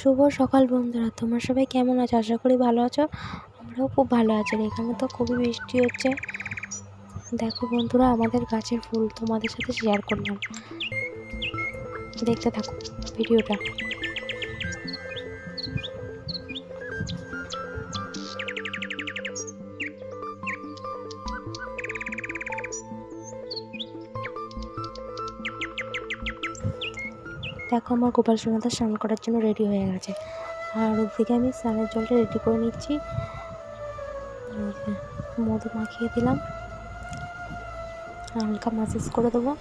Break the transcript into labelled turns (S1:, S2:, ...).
S1: শুভ সকাল বন্ধুরা, তোমরা সবাই কেমন আছো? আশা করি ভালো আছো। আমরাও খুব ভালো আছি এখানে তো খুবই বৃষ্টি হচ্ছে। দেখো বন্ধুরা, আমাদের গাছের ফুল তোমাদের সাথে শেয়ার করলাম। দেখতে থাকো ভিডিওটা। দেখো আমার গোপাল সোনাদা স্নান করার জন্য রেডি হয়ে গেছে। আর ওদিকে আমি স্নানের জলটা রেডি করে নিচ্ছি। মধু মাখিয়ে দিলাম। হালকা মাসেজ করে দেবো।